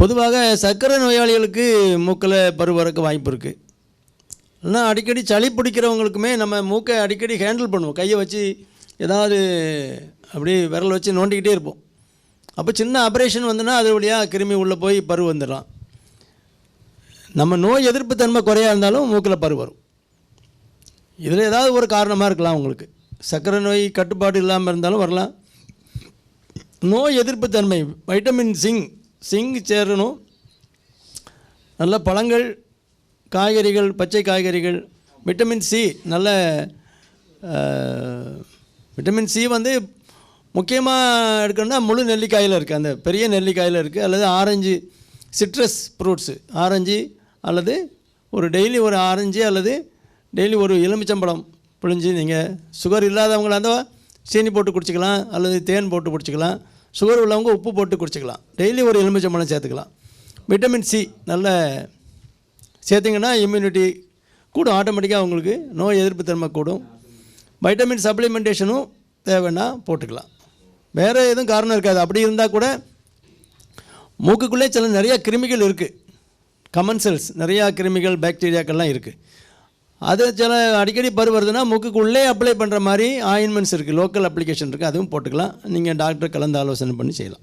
பொதுவாக சர்க்கரை நோயாளிகளுக்கு மூக்கில் பருவறக்க வாய்ப்பு இருக்குது இல்லைன்னா அடிக்கடி சளி பிடிக்கிறவங்களுக்குமே நம்ம மூக்கை அடிக்கடி ஹேண்டில் பண்ணுவோம். கையை வச்சு ஏதாவது அப்படியே விரல் வச்சு நோண்டிக்கிட்டே இருப்போம். அப்போ சின்ன ஆப்ரேஷன் வந்துன்னா அது வழியாக கிருமி உள்ளே போய் பரு வந்துடலாம். நம்ம நோய் எதிர்ப்பு தன்மை குறையாக இருந்தாலும் மூக்கில் பரு வரும். இதில் ஏதாவது ஒரு காரணமாக இருக்கலாம் உங்களுக்கு. சர்க்கரை நோய் கட்டுப்பாடு இல்லாமல் இருந்தாலும் வரலாம். நோய் எதிர்ப்பு தன்மை வைட்டமின் சிங் சிங் சேரணும். நல்ல பழங்கள் காய்கறிகள் பச்சை காய்கறிகள் விட்டமின் சி நல்ல விட்டமின் சி வந்து முக்கியமாக எடுக்கணும்னா முழு நெல்லிக்காயில் இருக்குது அந்த பெரிய நெல்லிக்காயில் இருக்குது அல்லது ஆரஞ்சு சிட்ரஸ் ஃப்ரூட்ஸு ஆரஞ்சு அல்லது ஒரு டெய்லி ஒரு ஆரஞ்சு அல்லது டெய்லி ஒரு எலுமிச்சம்பழம் புழிஞ்சு நீங்கள் சுகர் இல்லாதவங்களா இருந்தால் சீனி போட்டு குடிச்சிக்கலாம். அல்லது தேன் போட்டு குடிச்சிக்கலாம். சுகர் உள்ளவங்க உப்பு போட்டு குடிச்சிக்கலாம். டெய்லி ஒரு எலுமிச்சம்பழம் சேர்த்துக்கலாம். விட்டமின் சி நல்ல சேர்த்திங்கன்னா இம்யூனிட்டி கூடும். ஆட்டோமேட்டிக்காக உங்களுக்கு நோய் எதிர்ப்பு தன்மை கூடும். வைட்டமின் சப்ளிமெண்டேஷனும் தேவைன்னா போட்டுக்கலாம். வேறு எதுவும் காரணம் இருக்காது. அப்படி இருந்தால் கூட மூக்குக்குள்ளே சில நிறையா கிருமிகள் இருக்குது கமன் செல்ஸ் நிறையா கிருமிகள் பாக்டீரியாக்கள்லாம் இருக்குது அது சில அடிக்கடி பரு வருதுன்னா மூக்குக்குள்ளே அப்ளை பண்ணுற மாதிரி ஆயின்மெண்ட்ஸ் இருக்குது லோக்கல் அப்ளிகேஷன் இருக்குது அதுவும் போட்டுக்கலாம். நீங்கள் டாக்டர் கலந்து ஆலோசனை பண்ணி செய்யலாம்.